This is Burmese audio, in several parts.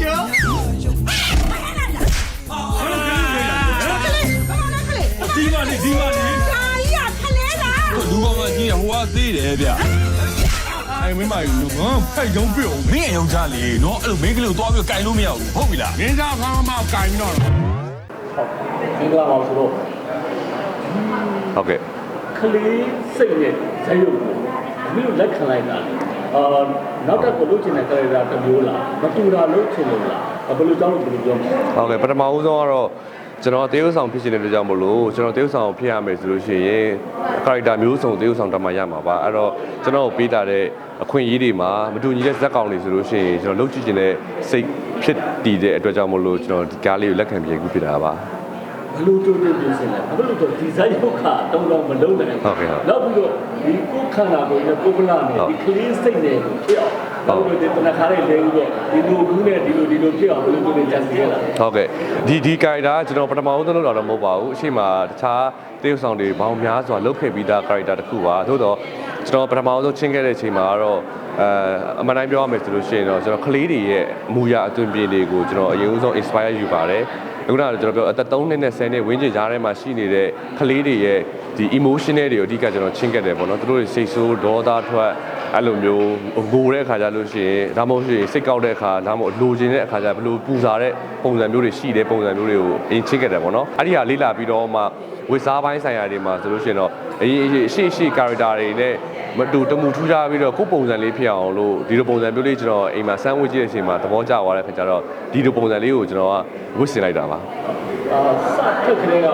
ကျော်ဒီပါလေဒီပါလေလူကောင်ကကြီးဟိုကသေးတယ်ဗျအဲ့မင်းမလူငါဖက်ရုံးပြုံမင်းယောက်ျားလေနော်အဲ့လိုမင်းကလေးကိုသွားပြီးကင်လို့မရဘူးဟုတ်ပြီလားမင်းသားဖားမကင်တော့ဒီကမှာဆိုတော့ဟုတ်ကဲ့ကလေးစိတ်နဲ့ဇယုတ်ကိုမင်းတို့လက်ခံလိုက်တာလေ အာနောက်တစ်ခုလုပ်ချင်တဲ့ character တစ်မျိုးလားမတူတာလုပ်ချင်လို့လားဘယ်လိုကြောင့်လို့ဘယ်လိုပြောမလဲဟုတ်ကဲ့ပထမဦးဆုံးကတော့ကျွန်တော်တေးဥဆောင်ဖြစ်ရှင်တဲ့အတွက်ကြောင့်မလို့ကျွန်တော်တေးဥဆောင်ဖြစ်ရမယ်ဆိုလို့ရှိရင် character မျိုးစုံတေးဥဆောင်တက်မှရမှာပါအဲ့တော့ကျွန်တော်ပေးတာတဲ့အခွင့်အရေးတွေမှာမတူညီတဲ့ဇက်ကောင်တွေဆိုလို့ရှိရင်ကျွန်တော်လုပ်ကြည့်ခြင်းတဲ့စိတ်ဖြစ်တည်တဲ့အတွက်ကြောင့်မလို့ကျွန်တော်ဒီကားလေးကိုလက်ခံပြေခုဖြစ်တာပါ ဘယ်လိုတိုးတက်ပြင်ဆင်လဲဘာလို့လဲဆိုတော့ဒီဇိုင်းဟုတ်ခါတုံးတော့မလုံးနိုင်ဟုတ်ကဲ့ဟုတ်နောက်ပြီးတော့ဒီကိုယ်ခန္ဓာကိုယ်နဲ့ကိုယ်ကလာနဲ့ဒီကလေးစိတ်နဲ့ကိုဖြစ်အောင်နောက်ပြီးတော့ဒီတနခါလေးလဲပြီးတော့ဒီလိုကူးနဲ့ဒီလိုဒီလိုဖြစ်အောင်ဘယ်လိုတိုးတက်ကြံစီရလားဟုတ်ကဲ့ဒီဒီ character ကကျွန်တော်ပထမဦးဆုံးလုပ်တာတော့မဟုတ်ပါဘူးအရှိမတခြားတေးဥဆောင်တွေဘောင်များစွာလုပ်ခဲ့ပြီးသား character တစ်ခုပါသို့တော့ကျွန်တော်ပထမဦးဆုံးချင်းခဲ့တဲ့အချိန်မှာကတော့ အဲအမှန်တိုင်းပြောရမယ်ဆိုလို့ရှိရင်တော့ကျွန်တော်ကလေးတွေရဲ့အမူအရာအသွင်ပြင်တွေကိုကျွန်တော်အရင်ဦးဆုံး inspire ယူပါတယ်အခုနကကျွန်တော်ပြောအသက်3နှစ်နဲ့10နှစ်ဝင်းကျင်ကြားထဲမှာရှိနေတဲ့ကလေးတွေရဲ့ဒီ emotional တွေကိုအဓိကကျွန်တော်ချင်းခဲ့တယ်ပေါ့နော်သူတို့တွေစိတ်ဆိုးဒေါသထွက်အဲ့လိုမျိုးငိုတဲ့အခါကျလို့ရှိရင်ဒါမှမဟုတ်ရင်စိတ်ကောက်တဲ့အခါဒါမှမဟုတ်လိုချင်တဲ့အခါကျဘယ်လိုပူစားတဲ့ပုံစံမျိုးတွေရှိတဲ့ပုံစံမျိုးတွေကိုအရင်ချင်းခဲ့တယ်ပေါ့နော်အဲ့ဒီဟာလေးလာပြီးတော့မှဝစ်စားပိုင်းဆိုင်ရာတွေမှာဆိုလို့ရှိရင်တော့အရင်အရှိရှိ character တွေနဲ့ မတူတမှုထူးခြားပြီးတော့ကိုယ်ပုံစံလေးဖြစ်အောင်လို့ဒီလိုပုံစံမျိုးလေးကျွန်တော်အိမ်မှာစမ်းဝစ်ကြည့်တဲ့အချိန်မှာသဘောကျသွားတဲ့အခါကျတော့ဒီလိုပုံစံလေးကိုကျွန်တော်ကဝစ်စင်လိုက်တာပါအာစထုတ်ခလေးက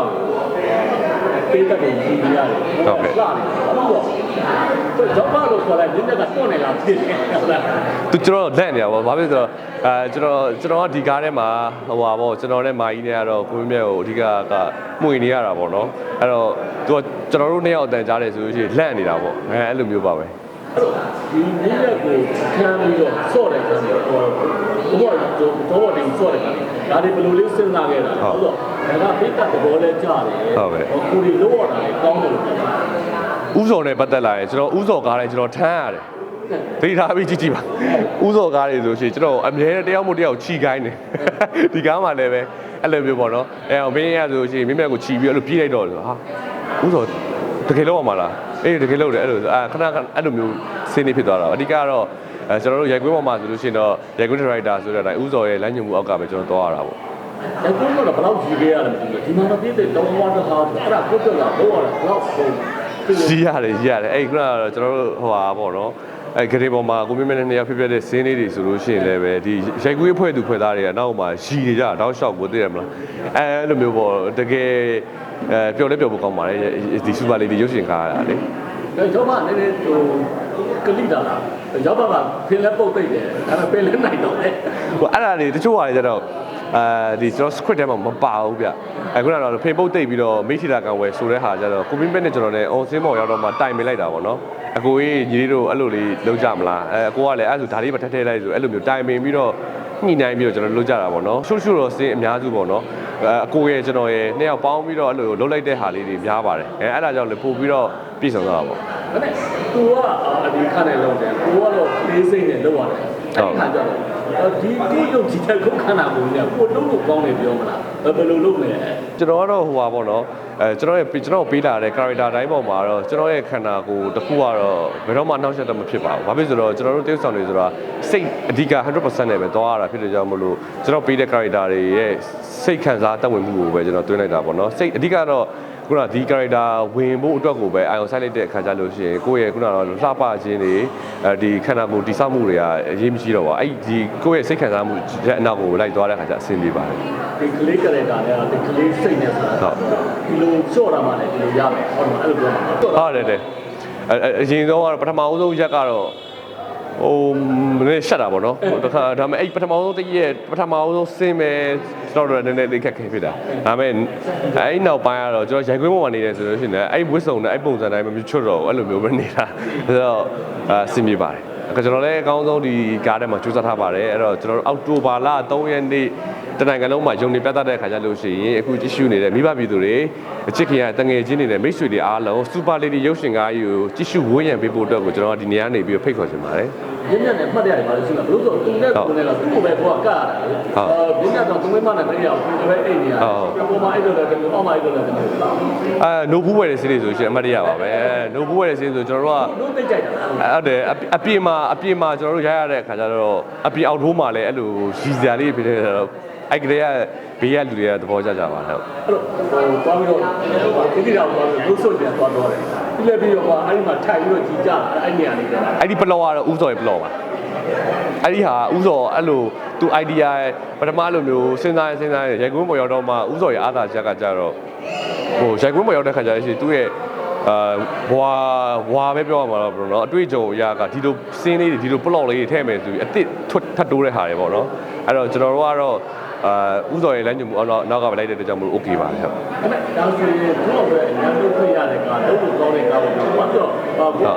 ပေးတတ်တယ်ကြီးရတယ်ဟုတ်ကဲ့လာတယ်ဘာလို့လဲတော့ ဂျောပါလို့ခေါ်လိုက်ဒီနေ့ကတွန်းနေလားဖြစ်နေဟုတ်လားသူကျွန်တော်လက်နေရပါဘာဖြစ်လို့လဲဆိုတော့အဲကျွန်တော်ကျွန်တော်ကဒီကားထဲမှာဟိုပါပေါ့ကျွန်တော်နဲ့မာကြီးနဲ့ကတော့ကိုမြတ်ကိုအဓိကကမှုန်နေရတာပေါ့နော်အဲ့တော့သူကကျွန်တော်တို့နှစ်ယောက်အတန်ကြားတယ်ဆိုလို့ရှိရင်လက်နေတာပေါ့အဲအဲ့လိုမျိုးပါပဲဒီနေ့ရက်ကိုခံပြီးတော့ဆော့တယ်ဆိုတော့ဟိုဘောတော့တော့တင်ဆော့တယ်ဒါဒီဘယ်လိုလေးစဉ်းစားခဲ့တာဟုတ်တော့ဒါကပိတ်တတ်သဘောလဲကြားတယ်ကိုဒီလို့ရတာလေကောင်းတယ်လို့ပြောတာ ဥစော်နဲ့ပတ်သက်လာရင်ကျွန်တော်ဥစော်ကားနဲ့ကျွန်တော်ထမ်းရတယ်ဒေတာပြီးကြည့်ကြည့်ပါဥစော်ကားတွေဆိုရှင်ကျွန်တော်အမြဲတယောက်မို့တယောက်ခြီခိုင်းတယ်ဒီကားမှာလည်းပဲအဲ့လိုမျိုးပေါ့နော်အဲမင်းရဆိုရှင်မင်းမြတ်ကိုခြီပြီးအဲ့လိုပြေးလိုက်တော့ဆိုဟာဥစော်တကယ်လို့ရမှာလားအေးတကယ်လို့တယ်အဲ့လိုအာခဏခဏအဲ့လိုမျိုးစင်းနေဖြစ်သွားတာအဓိကတော့အဲကျွန်တော်တို့ရိုက်ကွင်းပေါ်မှာဆိုလို့ရှိရင်တော့ရိုက်ကွင်းဒရိုက်တာဆိုတဲ့အတိုင်းဥစော်ရဲ့လမ်းညွှန်မှုအောက်ကပဲကျွန်တော်သွားရတာပေါ့အဲ့တော့တော့ဘယ်လောက်ကြီးခဲ့ရလဲမသိဘူးဒီမှာတော့ပြည့်တဲ့တောင်းဝါတဟာအဲ့ဒါကိုတော့လာတော့ရတာဘယ်လောက်ဆို ကြီးရတယ်ကြီးရတယ်အဲ့ခုနကတော့ကျွန်တော်တို့ဟိုဟာပေါ့နော်အဲ့ဂရေပေါ်မှာကိုမြင့်မြင့်နဲ့နှစ်ယောက်ဖြစ်ဖြစ်တဲ့စင်းလေးတွေဆိုလို့ရှိရင်လည်းပဲဒီရိုက်ကွေးဖွဲ့သူဖွဲ့သားတွေကနောက်မှာရှည်နေကြတောက်လျှောက်ကိုသိရမလားအဲအဲ့လိုမျိုးပေါ့တကယ်အဲပျော်လဲပျော်ဖို့ကောင်းပါလေဒီစူပါလေးဒီရုပ်ရှင်ကားရတာလေဒါကြောင့်မှနည်းနည်းဟိုကလိတာလားရောက်ပါပါဖင်လက်ပုတ်သိမ့်တယ်ဒါပေမဲ့ပင်လက်နိုင်တော့လေဟိုအဲ့ဒါတွေတချို့ဟာတွေကျတော့ အဲဒီကျွန်တော် script ထဲမှာမပါဘူးဗျအခုနကတော့ဖေပုတ်တိတ်ပြီးတော့မိထီတာကံဝယ်ဆိုတဲ့ဟာကျတော့ကိုမင်းဘက်နဲ့ကျွန်တော်နဲ့အော်စင်းမော်ရောက်တော့မှတိုင်ပင်လိုက်တာပေါ့နော်အကိုကြီးညီလေးတို့အဲ့လိုလေးလုပ်ကြမလားအဲအကိုကလည်းအဲ့ဆိုဒါလေးမထက်ထဲလိုက်ဆိုအဲ့လိုမျိုးတိုင်ပင်ပြီးတော့ညှိနှိုင်းပြီးတော့ကျွန်တော်လုပ်ကြတာပေါ့နော်ရှုပ်ရှုပ်တော့စင်းအများစုပေါ့နော် အဲအကိုရဲ့ကျွန်တော်ရဲ့နှစ်ယောက်ပေါင်းပြီးတော့အဲ့လိုလုပ်လိုက်တဲ့ဟာလေးတွေများပါတယ်အဲအဲ့ဒါကြောင့်လည်းပို့ပြီးတော့ပြည့်စုံသွားတာပေါ့ဒါနဲ့သူကအဒီခါနဲ့လုံးတယ်ကိုကတော့လေးစိမ့်နဲ့လောက်ရတယ်အဲ့ခါကျတော့ဒီဒီရုပ်ကြီးတဲ့ခုခန္ဓာကိုယ်ကကိုလုံးလို့ကောင်းတယ်ပြောမလားဘယ်လိုလုပ်လဲကျွန်တော်ကတော့ဟိုပါပေါ့နော် အဲကျွန်တော်ရဲ့ကျွန်တော်ပေးလာတဲ့ character တိုင်းပေါ်မှာတော့ကျွန်တော်ရဲ့ခန္ဓာကိုယ်တစ်ခုကတော့ဘယ်တော့မှနှောက်ယှက်တော့မဖြစ်ပါဘူး။ဘာဖြစ်ဆိုတော့ကျွန်တော်တို့တရုပ်ဆောင်တွေဆိုတာစိတ်အဓိက100%နဲ့ပဲသွားရတာဖြစ်တဲ့ကြောင့်မလို့ကျွန်တော်ပေးတဲ့ character တွေရဲ့စိတ်ခံစားတတ်ဝင်မှုကိုပဲကျွန်တော်တွင်းလိုက်တာပေါ့နော်။စိတ်အဓိကတော့ခုနဒီ character ဝင်ဖို့အတွက်ကိုပဲအာရုံစိုက်လိုက်တဲ့အခါကျလို့ရှိရင်ကိုယ့်ရဲ့ခုနကတော့လှပခြင်းတွေအဲဒီခန္ဓာကိုယ်တိဆောက်မှုတွေကအရေးမရှိတော့ပါဘူး။အဲ့ဒီကိုယ့်ရဲ့စိတ်ခံစားမှုရဲ့အနောက်ကိုလိုက်သွားတဲ့အခါကျအဆင်ပြေပါတယ်ဒီကလေးကလေးကလည်းဒီကလေးစိတ်နဲ့ဆိုတာဒီ လိုကြော့တာမှလည်းဒီလိုရမယ်ဟုတ်တယ်အဲ့လိုပြောမှာကြော့ဟုတ်တယ်တယ်အအအရင်ဆုံးကတော့ပထမဦးဆုံးရက်ကတော့ဟိုနည်းရှက်တာပေါ့နော်တခါဒါပေမဲ့အဲ့ပထမဦးဆုံးတည့်ရက်ပထမဦးဆုံးစင်းမယ်ကျွန်တော်တို့လည်းနည်းနည်းလေးခက်ခဲဖြစ်တာဒါပေမဲ့အဲ့နောက်ပိုင်းကတော့ကျွန်တော်ရိုက်ခွင်းပေါ်မှာနေတယ်ဆိုလို့ရှိရင်လည်းအဲ့ဝစ်စုံနဲ့အဲ့ပုံစံတိုင်းမမြချွတ်တော့ဘူးအဲ့လိုမျိုးပဲနေတာဆိုတော့အာစင်ပြေပါတယ်အခါကျွန်တော်လည်းအကောင်းဆုံးဒီကားထဲမှာစူးစမ်းထားပါတယ်အဲ့တော့ကျွန်တော်တို့အောက်တိုဘာလ3ရက်နေ့ တနင်္ဂနွေလုံးမှာယုံနေပြသတဲ့အခါကျလို့ရှိရင်အခုကြည့်ရှုနေတဲ့မိဘပြည်သူတွေအချစ်ခင်ရတငယ်ချင်းတွေနဲ့မိတ်ဆွေတွေအားလုံးစူပါလေဒီရုပ်ရှင်ကားကြီးကိုကြည့်ရှုဝန်းရံပေးဖို့အတွက်ကိုကျွန်တော်ကဒီနေရာနေပြီးတော့ဖိတ်ခေါ်ချင်ပါတယ်ဒညညနဲ့မှတ်ရတယ်ပါလို့ရှိလားဘလို့ဆိုသူနဲ့ကိုနဲ့တော့သူ့ကိုပဲကိုကကရတာလေအဲညညတော့သူမမနဲ့တည်းရအောင်သူပဲအိတ်နေရတယ်ပုံမှန်အဲ့လိုလည်းအောက်မှာအဲ့လိုလည်းတယ်အဲနိုဘူးဝယ်တဲ့စီးလေးဆိုရှင်အမှတ်တရပါပဲနိုဘူးဝယ်တဲ့စီးဆိုကျွန်တော်တို့ကတို့သိကြိုက်တာလားအဲ့တယ်အပြေမှာအပြေမှာကျွန်တော်တို့ရရတဲ့အခါကျတော့အပြေအောက်ထိုးမှာလည်းအဲ့လိုရီစရာလေးဖြစ်နေတော့ အဲ့ကလေးကဘေးကလူတွေကသဘောကျကြပါဟုတ်အဲ့လိုဟိုသွားပြီးတော့ဒီတိတော်သွားပြီးလို့ဆုတ်ပြန်သွားတော့တယ်ပြီးလည်းပြီးတော့အဲ့ဒီမှာထိုင်ပြီးတော့ကြည်ကြအဲ့နေရာလေးတယ်အဲ့ဒီဘလော့ကတော့ဥစော်ရဲ့ဘလော့ပါအဲ့ဒီဟာဥစော်အဲ့လိုသူ idea ပထမလိုမျိုးစဉ်းစားရင်စဉ်းစားရင်ရိုက်ကွင်းပေါ်ရောက်တော့မှဥစော်ရဲ့အားသာချက်ကကြတော့ဟိုရိုက်ကွင်းပေါ်ရောက်တဲ့ခါကျရင်ရှိသူ့ရဲ့အာဘွာဘွာပဲပြောရမှာတော့ဘယ်လိုနော်အတွေ့အကြုံအရာကဒီလိုစင်းလေးတွေဒီလို plot လေးတွေထည့်မယ်ဆိုပြီးအစ်စ်ထွတ်ထပ်တိုးတဲ့ဟာတွေပေါ့နော်အဲ့တော့ကျွန်တော်တို့ကတော့ အာဥစော်ရဲ့လမ်းညွှန်မှုအောက်နောက်ကပဲလိုက်တဲ့အတွက်ကြောင့်မလို့ okay ပါဟုတ်ဒါပေမဲ့ဒါဆိုရင်တို့ပဲအများဆုံးတွေ့ရတဲ့ကားလုံးကိုကောင်းတဲ့ကားကိုဘာလို့တော့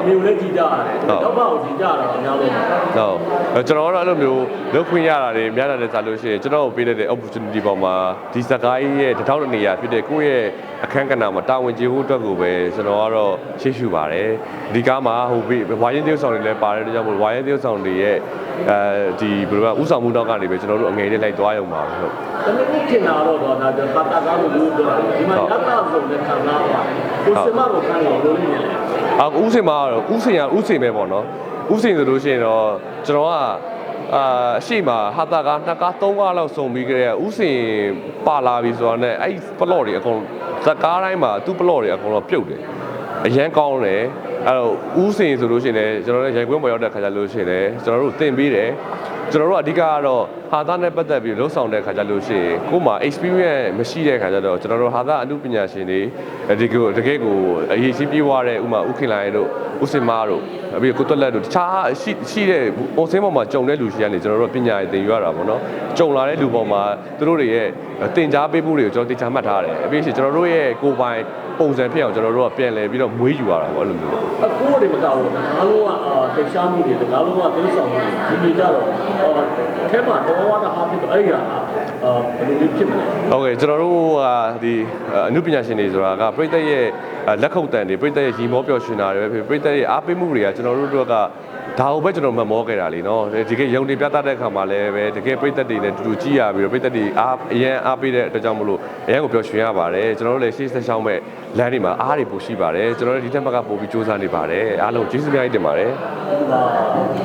အမျိုးလည်းကြည်ကြရတယ်တော့ဘာကိုကြည်ကြတာအများဆုံးဟုတ်အဲကျွန်တော်ကတော့အဲ့လိုမျိုးလုပ်ခွင့်ရတာတွေများတာလည်းစားလို့ရှိရင်ကျွန်တော်ကိုပေးတဲ့ opportunity ပေါ်မှာဒီစကားကြီးရဲ့တထောက်တစ်နေရာဖြစ်တဲ့ကိုယ့်ရဲ့အခန်းကဏ္ဍမှာတာဝန်ကျေဖို့အတွက်ကိုပဲကျွန်တော်ကတော့ရှေ့ရှုပါတယ်ဒီကားမှာဟိုဝိုင်းရင်သေဆောင်တွေလည်းပါတယ်ဒါကြောင့်မို့ဝိုင်းရင်သေဆောင်တွေရဲ့အဲဒီဘယ်လိုကဥဆောင်မှုတော့ကနေပဲကျွန်တော်တို့အငယ်လေးလိုက်သွားရုံပါပဲဟုတ်။ဒါပေမဲ့ခင်တာတော့တော့ဒါကတာကားလို့လို့ပြောတယ်ဒီမှာရတာဆိုတဲ့ခံစားပါကိုစမတော့ခံလို့လို့နေတယ်အာဥစင်မှာတော့ဥစင်ရဥစင်ပဲပေါ့နော်ဥစင်ဆိုလို့ရှိရင်တော့ကျွန်တော်ကအာအရှိမဟာတာကနှစ်ကားသုံးကားလောက်စုံပြီးကြတဲ့ဥစင်ပါလာပြီဆိုတော့ねအဲ့ပလော့တွေအကုန်ဇက်ကားတိုင်းမှာသူ့ပလော့တွေအကုန်တော့ပြုတ်တယ်အရန်ကောင်းတယ်အဲ့တော့ဥစင်ဆိုလို့ရှိရင်လည်းကျွန်တော်တို့ရိုက်ခွင်းပေါ်ရောက်တဲ့ခါကျလို့ရှိရင်လည်းကျွန်တော်တို့တင်ပေးတယ် ကျွန်တော်တို့အဓိကကတော့ဟာသားနဲ့ပတ်သက်ပြီးလှုပ်ဆောင်တဲ့ခါကျလို့ရှိရင်ကို့မှာ experience မရှိတဲ့ခါကျတော့ကျွန်တော်တို့ဟာသားအမှုပညာရှင်တွေဒီကိုတကယ်ကိုအရေးကြီးပြေးသွားတဲ့ဥမာဥခင်လိုင်တို့ဥစင်မာတို့ပြီးကိုတွက်လက်တို့တခြားရှိရှိတဲ့ပုံစံပေါ်မှာကြုံတဲ့လူရှိကနေကျွန်တော်တို့ပညာရေးသင်ယူရတာပေါ့နော်ကြုံလာတဲ့လူပေါ်မှာသူတို့တွေရဲ့သင်ကြားပေးမှုတွေကိုကျွန်တော်တေချာမှတ်ထားတယ်အပြီးရှိကျွန်တော်တို့ရဲ့ကိုယ်ပိုင်ပုံစံဖြစ်အောင်ကျွန်တော်တို့ကပြန်လဲပြီးတော့မွေးယူရတာပေါ့အဲ့လိုမျိုး။အကိုတွေမကောက်ဘူး။ဒါလုံးကအာတိတ်ရှားမှုတွေဒါလုံးကသိဆောင်မှုဒီနေကြတော့အာအဲမှာတော့ဝါတာဟာဖြစ်တော့အဲ့ရအာဘယ်လိုလေးဖြစ်မလဲဟုတ်ကဲ့ကျွန်တော်တို့ကဒီအနုပညာရှင်တွေဆိုတာကပြိတ္တရဲ့လက်ခုပ်တန်တွေပြိတ္တရဲ့ရီမောပျော်ရွှင်တာတွေပဲဖြစ်ပြိတ္တရဲ့အားပေးမှုတွေကကျွန်တော်တို့တို့ကဒါကိုပဲကျွန်တော်မမောခဲ့တာလीနော်ဒီကယုံနေပြသတဲ့အခါမှာလည်းပဲတကယ်ပြိတ္တတွေနဲ့တူတူကြည့်ရပြီးတော့ပြိတ္တတွေအားအရန်အားပေးတဲ့အတွက်ကြောင့်မလို့အရန်ကိုပျော်ရွှင်ရပါတယ်ကျွန်တော်တို့လည်းရှေ့ဆက်ရှောင်းမဲ့လမ်းတွေမှာအားတွေပိုရှိပါတယ်ကျွန်တော်တို့ဒီထက်မှကပိုပြီးစူးစမ်းနေပါတယ်အားလုံးကျေးဇူးများကြီးတင်ပါတယ်။ဒါ